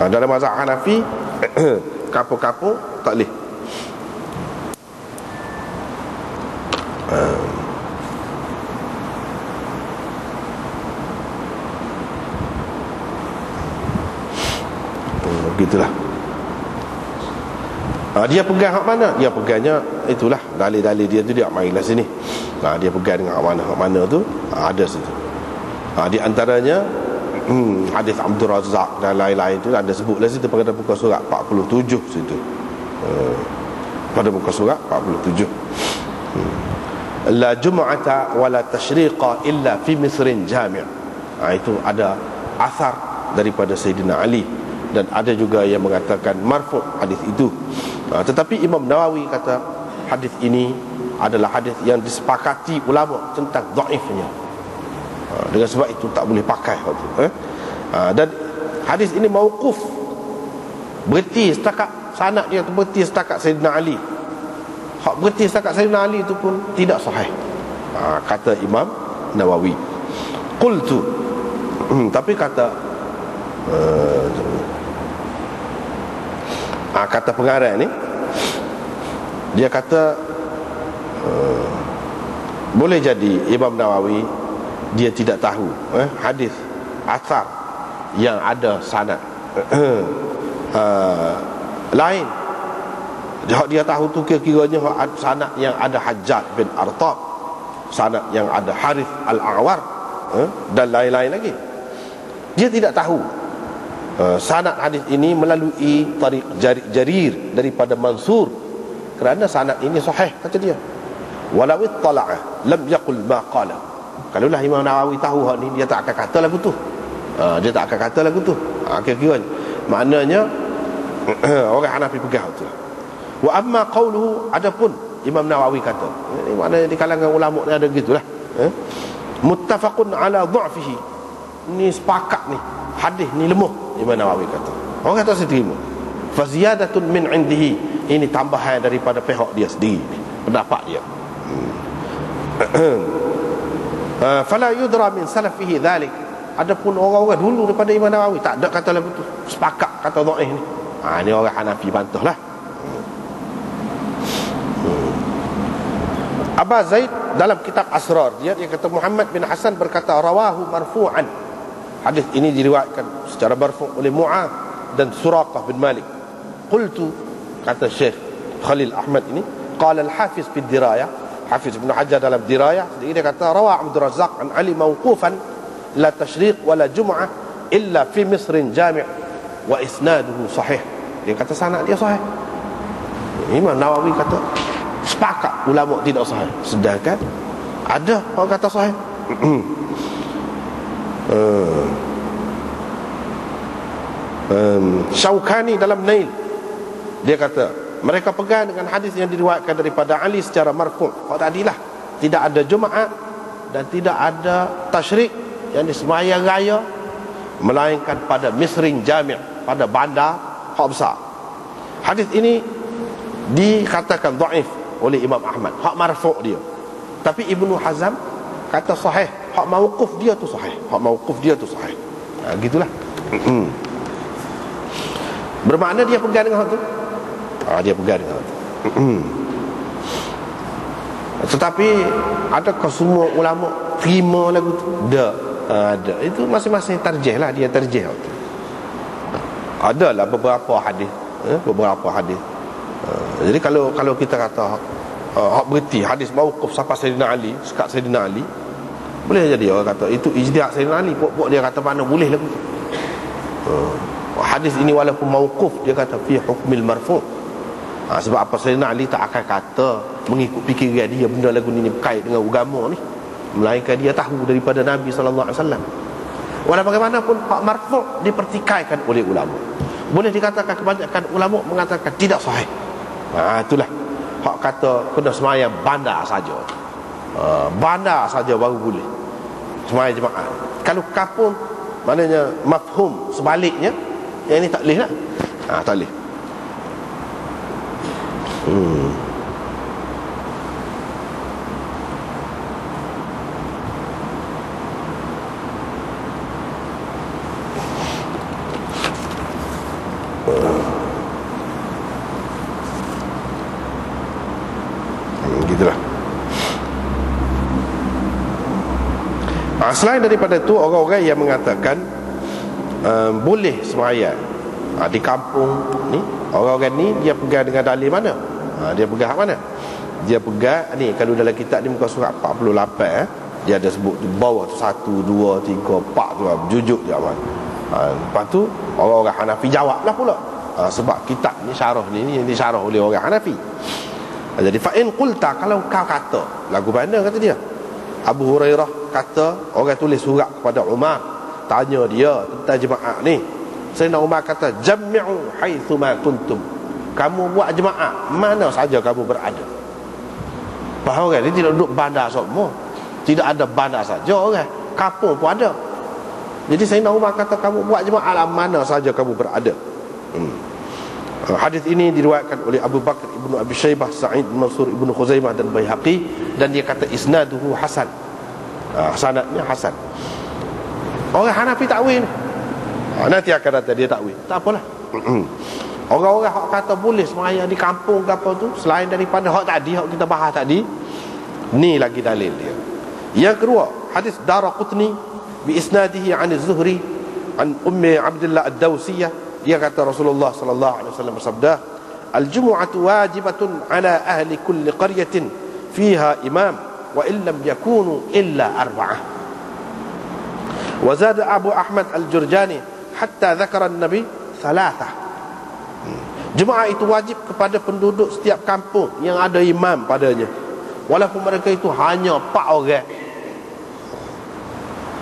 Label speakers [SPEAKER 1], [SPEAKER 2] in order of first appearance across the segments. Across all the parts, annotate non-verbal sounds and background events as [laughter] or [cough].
[SPEAKER 1] ha, dalam mazhab Hanafi [coughs] kapur-kapur tak boleh. Ha. begitulah. Ha, dia pegang hak mana? Dia pegangnya itulah dalil-dalil dia tu dia marilah sini. Ha, dia pegang dengan hak mana? Hak mana tu? Ha, ada situ. Ha, di antaranya hmm, hadis Abdul Razak dan lain-lain tu ada sebutlah situ pada buka surat 47 situ. Uh, pada buka surat 47 hmm. la jum'ata wala tashriqa illa fi misrin jami' ha, itu ada asar daripada Sayyidina Ali. Dan ada juga yang mengatakan marfu' hadis itu. Ha, tetapi Imam Nawawi kata hadis ini adalah hadis yang disepakati ulama tentang dhaifnya. ha, dengan sebab itu tak boleh pakai waktu eh? ha, dan hadis ini mauquf. Berhenti setakat sanak dia tu berhenti setakat Sayyidina Ali. Hak berhenti setakat Sayyidina Ali itu pun tidak sahih. Ha, kata Imam Nawawi. Qultu. Hmm, tapi kata uh, ha, kata pengarang ni dia kata uh, boleh jadi Imam Nawawi dia tidak tahu eh, hadis asar yang ada sanad. Uh, [clears throat] lain. Dia, dia tahu tu kira-kiranya sanad yang ada Hajjat bin Artab sanad yang ada Harith Al-Awar eh, dan lain-lain lagi. Dia tidak tahu Uh, sanad hadis ini melalui tarik jarir, jarir daripada Mansur kerana sanad ini sahih kata dia. Walau ittala'a lam yaqul ma qala kalau lah Imam Nawawi tahu hal ni dia tak akan kata lagu tu. Uh, dia tak akan kata lagu tu. Uh, kira-kira maknanya [clears throat] orang Hanafi pegang tu wa amma qawluhu adapun Imam Nawawi kata. Ini maknanya di kalangan ulama ni ada gitulah. Eh? muttafaqun ala dha'fihi. Ni sepakat ni. Hadis ni lemah Imam Nawawi kata. Orang kata saya terima. Faziyadatun min indihi. Ini tambahan daripada pihak dia sendiri. Pendapat dia [clears throat] uh, fala yudra min salafihi dhalik. Adapun orang-orang dulu daripada Imam Nawawi tak ada kata lagu tu. Sepakat kata dhaif ni. Ha ni orang Hanafi bantahlah. Aba Zaid dalam kitab Asrar dia dia kata Muhammad bin Hasan berkata rawahu marfu'an. Hadis ini diriwayatkan secara marfu oleh Mu'ad dan Suraqah bin Malik. Qultu kata Syekh Khalil Ahmad ini, qala al-Hafiz fi dirayah, Hafiz Ibn Hajar dalam dirayah, dia kata rawa Abdul Razzaq an Ali mawqufan la tashriq wala jum'ah illa fi Misrin jami' wa isnaduhu sahih. Dia kata sanad dia sahih. Imam Nawawi kata sepakat ulama tidak sahih. Sedangkan ada orang kata sahih. [clears throat] um, Syaukani dalam Nail dia kata mereka pegang dengan hadis yang diriwayatkan daripada Ali secara marfu' oh tadilah tidak ada Jumaat dan tidak ada tasyrik yang disemayang raya melainkan pada Misrin Jami' pada bandar hak besar. Hadis ini dikatakan dhaif oleh Imam Ahmad. Hak marfu' dia. Tapi Ibnu Hazam kata sahih. Hak mauquf dia tu sahih. Hak mauquf dia tu sahih. Ha, gitulah. Bermakna dia pegang dengan hak tu ha, dia pegang dengan tu tetapi adakah semua ulama terima lagu tu? Ha, ada. Itu masing-masing terjih lah. Dia terjih hak tu. Adalah beberapa hadis. Eh, beberapa hadis. Uh, jadi kalau kalau kita kata uh, hak berhenti hadis mauquf sampai Sayyidina Ali sekat Sayyidina Ali boleh jadi orang kata itu ijtihad Sayyidina Ali. Pokok dia kata mana boleh lah uh, hadis ini walaupun mauquf dia kata fi hukmil marfu ha, sebab apa Sayyidina Ali tak akan kata mengikut fikiran dia benda lagu ni berkait dengan agama ni. Melainkan dia tahu daripada Nabi sallallahu alaihi wasallam. Walau bagaimanapun hak marfu dipertikaikan oleh ulama. Boleh dikatakan kebanyakan ulama mengatakan tidak sahih. Ha, itulah. Hak kata kena semaya bandar saja. Uh, bandar saja baru boleh semaya jemaah. Kalau kapung maknanya mafhum sebaliknya yang ini tak boleh lah ha, tak boleh Hmm. Ah, selain daripada itu, orang-orang yang mengatakan uh, boleh semayang uh, di kampung ni, orang-orang ni dia pegang dengan dalil mana? Ha, dia pegang mana? Dia pegang ni kalau dalam kitab ni muka surat 48 eh, dia ada sebut di bawah tu 1 2 3 4 tu jujuk dia aman ha, lepas tu orang-orang Hanafi jawab lah pula. Ha, sebab kitab ni syarah ni ni yang disyarah oleh orang Hanafi. Ha, jadi fa'in qulta kalau kau kata lagu mana kata dia. Abu Hurairah kata orang tulis surat kepada Umar tanya dia tentang jemaah ni. Sayyidina Umar kata jami'u haitsu ma kuntum kamu buat jemaah mana saja kamu berada bahawa orang ni tidak duduk bandar semua tidak ada bandar saja orang kampung pun ada jadi Sayyidina Umar kata kamu buat jemaah lah mana saja kamu berada hmm. Hadis ini diriwayatkan oleh Abu Bakar Ibnu Abi Syaibah, Sa'id Mansur Ibnu Khuzaimah dan Baihaqi dan dia kata isnaduhu hasan. Ha, sanadnya hasan. Orang Hanafi takwil. Ha, nanti akan datang dia takwil. Tak apalah. [clears throat] Orang-orang hak kata boleh semayang di kampung ke apa tu selain daripada hak tadi hak kita bahas tadi ni lagi dalil dia. Yang kedua, hadis Daraqutni bi isnadihi an Az-Zuhri an Ummi Abdullah Ad-Dawsiyah. Dia kata Rasulullah sallallahu alaihi wasallam bersabda Al-jumu'atu wajibatun ala ahli kulli qaryatin fiha imam wa illam yakunu illa arba'ah wa zada Abu Ahmad Al-Jurjani hatta dzakara an-nabi thalathah Jemaah itu wajib kepada penduduk setiap kampung yang ada imam padanya. Walaupun mereka itu hanya empat orang.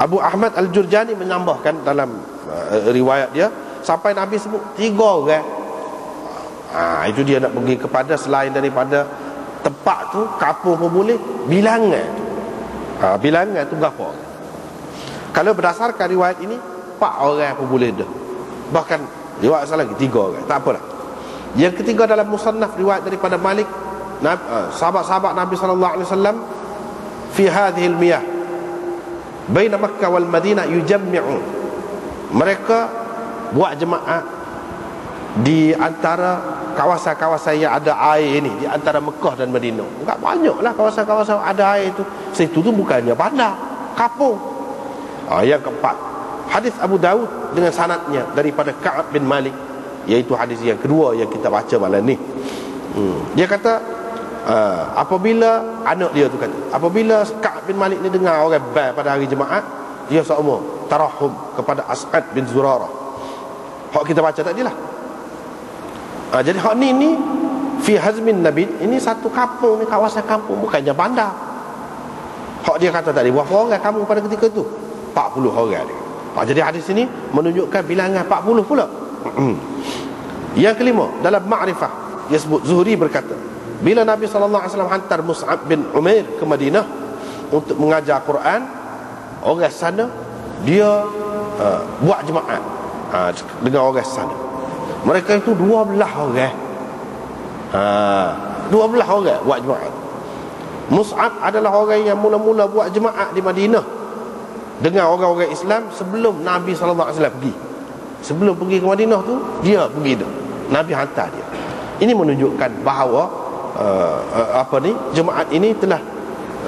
[SPEAKER 1] Abu Ahmad Al-Jurjani menambahkan dalam uh, riwayat dia sampai Nabi sebut tiga orang. Ha, itu dia nak pergi kepada selain daripada tempat tu kapur pun boleh bilangan ha, bilangan tu berapa kalau berdasarkan riwayat ini empat orang pun boleh dah bahkan riwayat salah lagi tiga orang tak apalah yang ketiga dalam musannaf riwayat daripada Malik ha, sahabat-sahabat Nabi sallallahu alaihi wasallam fi hadhihi al-miyah baina Makkah wal Madinah yujammi'u mereka buat jemaah di antara kawasan-kawasan yang ada air ini di antara Mekah dan Madinah. Enggak banyaklah kawasan-kawasan ada air itu. Situ tu bukannya bandar, kampung. Ah yang keempat, hadis Abu Daud dengan sanadnya daripada Ka'ab bin Malik iaitu hadis yang kedua yang kita baca malam ni. Hmm. Dia kata uh, apabila anak dia tu kata, apabila Ka'ab bin Malik ni dengar orang bel pada hari Jumaat, dia seumur tarahum kepada As'ad bin Zurarah. Hak kita baca tadi lah ha, jadi hak ni ni fi hazmin nabi ini satu kampung ni kawasan kampung bukannya bandar hak dia kata tadi berapa orang kamu pada ketika tu 40 orang dia ha, jadi hadis ini menunjukkan bilangan 40 pula yang kelima dalam ma'rifah dia sebut Zuhri berkata bila Nabi SAW hantar Mus'ab bin Umair ke Madinah untuk mengajar Quran orang sana dia uh, buat jemaah uh, dengan orang sana. Mereka itu dua belah orang. Ha, Dua belah orang buat jemaah Mus'ab adalah orang yang mula-mula buat jemaah di Madinah Dengan orang-orang Islam sebelum Nabi SAW pergi Sebelum pergi ke Madinah tu Dia pergi tu. Nabi hantar dia. Ini menunjukkan bahawa uh, uh, Apa ni Jemaat ini telah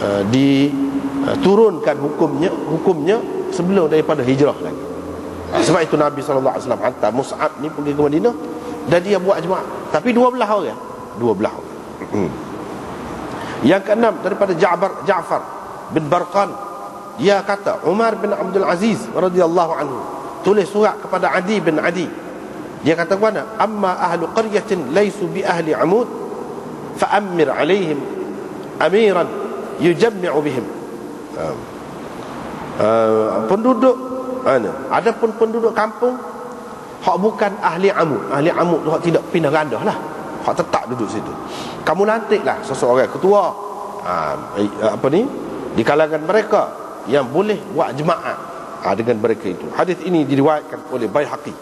[SPEAKER 1] uh, Diturunkan hukumnya Hukumnya sebelum daripada hijrah lagi. Sebab itu Nabi SAW hantar Mus'ab ni pergi ke Madinah Dan dia buat jemaah Tapi dua belah orang Dua belah orang. Hmm. Yang keenam daripada Ja'far Ja'far bin Barqan Dia kata Umar bin Abdul Aziz radhiyallahu anhu Tulis surat kepada Adi bin Adi Dia kata mana Amma ahlu qaryatin laysu bi ahli amud Fa'ammir alaihim Amiran Yujammi'u bihim uh, uh, Penduduk mana? Adapun penduduk kampung hak bukan ahli amuk. Ahli amuk tu hak tidak pindah randah lah. Hak tetap duduk situ. Kamu lantiklah seseorang ketua. Ha, apa ni? Di kalangan mereka yang boleh buat jemaah ha, dengan mereka itu. Hadis ini diriwayatkan oleh Baihaqi.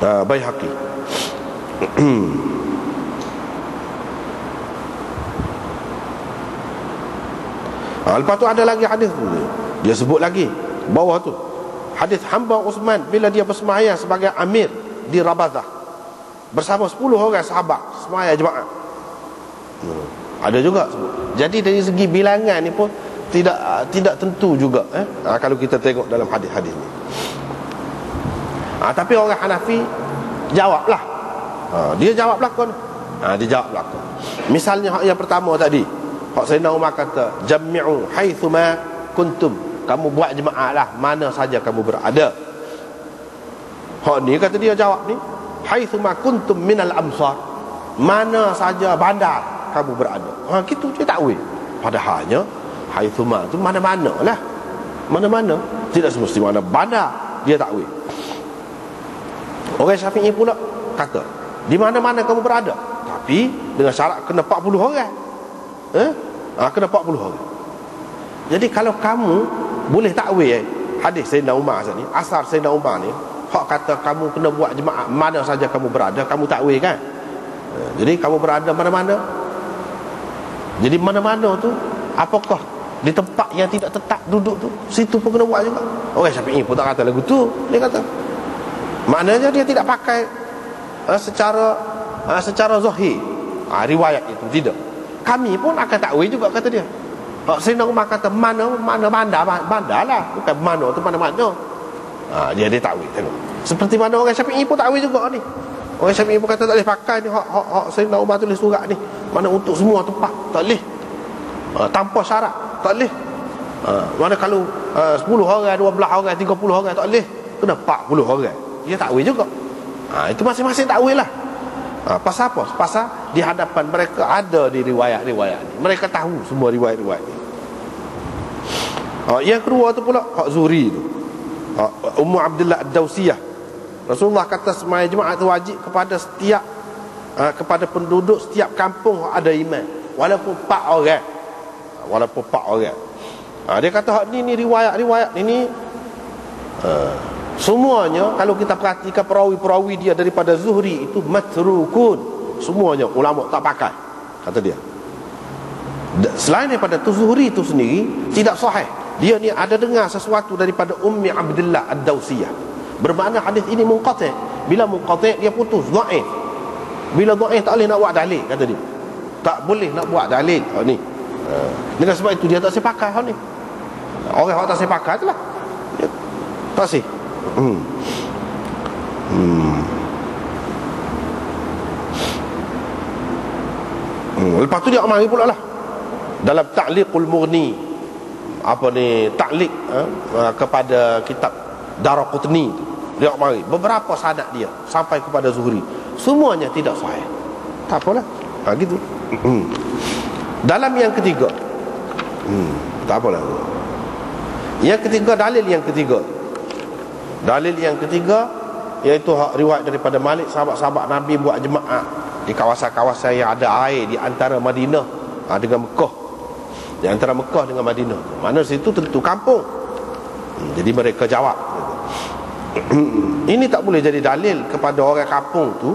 [SPEAKER 1] Ha, Baihaqi. ha, [clears throat] lepas tu ada lagi hadis tu. Dia sebut lagi bawah tu. Hadis hamba Uthman bila dia bersemayam sebagai amir di Rabazah bersama 10 orang sahabat semayam jemaah. Hmm. Ada juga sebut. Jadi dari segi bilangan ni pun tidak tidak tentu juga eh. Ha, kalau kita tengok dalam hadis-hadis ni. Ha, tapi orang Hanafi jawablah. Ha, dia jawab belakang ha, dia jawab belakang misalnya yang pertama tadi hak Sayyidina Umar kata jami'u haithuma kuntum. Kamu buat jemaah lah mana saja kamu berada. Hak ni kata dia jawab ni haithuma kuntum minal amsar. Mana saja bandar kamu berada. Ha gitu dia takwil. Padahalnya haithuma tu mana-mana lah. Mana-mana. Tidak semestinya mana bandar. Dia takwil orang syafi'i pula kata di mana-mana kamu berada. Tapi dengan syarat kena 40 orang. Eh? Ha, kena 40 orang. Jadi kalau kamu boleh takwil eh, hadis Sayyidina Umar ni asar Sayyidina Umar ni hak kata kamu kena buat jemaah mana saja kamu berada kamu takwil kan? Eh, jadi kamu berada mana-mana. Jadi mana-mana tu apakah di tempat yang tidak tetap duduk tu situ pun kena buat juga. Orang syafi'i pun tak kata lagu tu dia kata. Maknanya dia tidak pakai uh, secara uh, secara zahir. Uh, riwayat itu tidak. Kami pun akan takwil juga kata dia. Hak Sayyidina Umar kata mana mana bandar bandar lah. Bukan mana tu mana-mana ha, dia dia takwil tengok. Seperti mana orang Syafi'i pun takwil juga ni. Orang Syafi'i pun kata tak boleh pakai ni hak hak, hak Sayyidina Umar tulis surat ni. Mana untuk semua tempat tak boleh. Ha, tanpa syarat tak boleh ha, mana kalau uh, 10 orang 12 orang 30 orang tak boleh kena 40 orang. Dia takwil juga. Ha, itu masing-masing takwil lah. Ha, pasal apa? pasal di hadapan mereka ada di riwayat-riwayat ni. Mereka tahu semua riwayat-riwayat ni. Ha, yang kedua tu pula hak Zuri tu. Ha, Ummu Abdullah Ad-Dawsiyah Rasulullah kata semaya jemaah itu wajib kepada setiap ha, kepada penduduk setiap kampung ada iman walaupun 4 orang walaupun 4 orang. Ha, dia kata hak ni ni riwayat-riwayat ini uh, semuanya kalau kita perhatikan perawi-perawi dia daripada Zuhri itu matrukun. Semuanya ulama tak pakai kata dia. Selain daripada tu Zuhri itu sendiri tidak sahih. Dia ni ada dengar sesuatu daripada Ummi Abdullah Ad-Dawsiyah bermakna hadis ini munqati. Bila munqati dia putus dhaif bila dhaif tak boleh nak buat dalil kata dia. Tak boleh nak buat dalil oh, ni dengan sebab itu dia tak pakai oh, ni. Orang yang tak saya pakai itulah. Dia, tak sih? Hmm. Hmm. Hmm. lepas tu dia amari pula lah. Dalam ta'liqul mughni apa ni? Taklik eh, kepada kitab Daraqutni dia mari beberapa sanad dia sampai kepada Zuhri. Semuanya tidak sahih. Tak apalah. Ha, gitu. Hmm. Dalam yang ketiga. Hmm, tak apalah yang ketiga dalil yang ketiga. Dalil yang ketiga iaitu riwayat daripada Malik sahabat-sahabat Nabi buat jemaah di kawasan-kawasan yang ada air di antara Madinah. Ha, dengan Mekah. Di antara Mekah dengan Madinah. Mana situ tentu kampung. Hmm, jadi mereka jawab. [clears throat] Ini tak boleh jadi dalil kepada orang kampung tu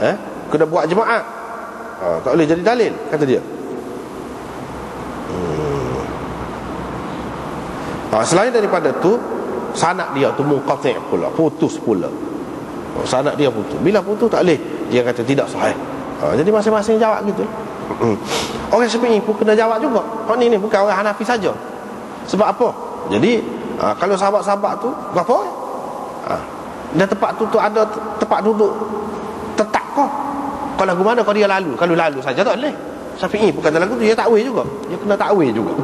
[SPEAKER 1] eh kena buat jemaah. Ha, tak boleh jadi dalil kata dia ha, selain daripada tu sanak dia tu munqati' pula putus pula oh, sanak dia putus bila putus tak boleh dia kata tidak sahih ha, jadi masing-masing jawab gitu Orang Syafi'i pun kena jawab juga. Kau ni ni bukan orang Hanafi saja. Sebab apa? Jadi ha, kalau sahabat-sahabat tu berapa? Ha, dan tempat tu tu ada tempat duduk tetap kau. Kalau lagu mana kau dia lalu? Kalau lalu saja tak boleh. Syafi'i bukan dalam lagu tu dia takwil juga. Dia kena takwil juga.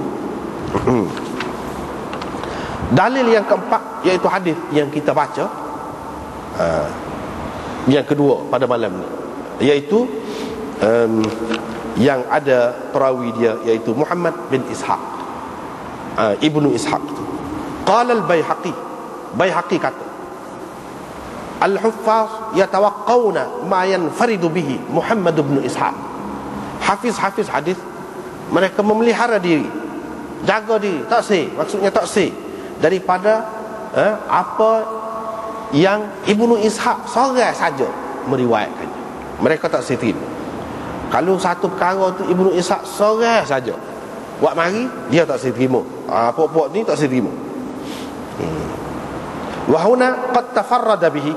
[SPEAKER 1] Dalil yang keempat iaitu hadis yang kita baca ha, yang kedua pada malam ni iaitu um, yang ada perawi dia iaitu Muhammad bin Ishaq uh, ibnu Ishaq qala al-Baihaqi Baihaqi kata al-huffaz yatawaqqawna ma yanfaridu bihi Muhammad bin Ishaq. Hafiz-hafiz hadis mereka memelihara diri jaga diri tak sih? Maksudnya tak sih daripada eh, apa yang Ibnu Ishaq seorang saja meriwayatkannya mereka tak terima kalau satu perkara tu Ibnu Ishaq seorang saja buat mari dia tak terima ah pok-pok ni tak terima hmm. wa huna qad tafarrada bihi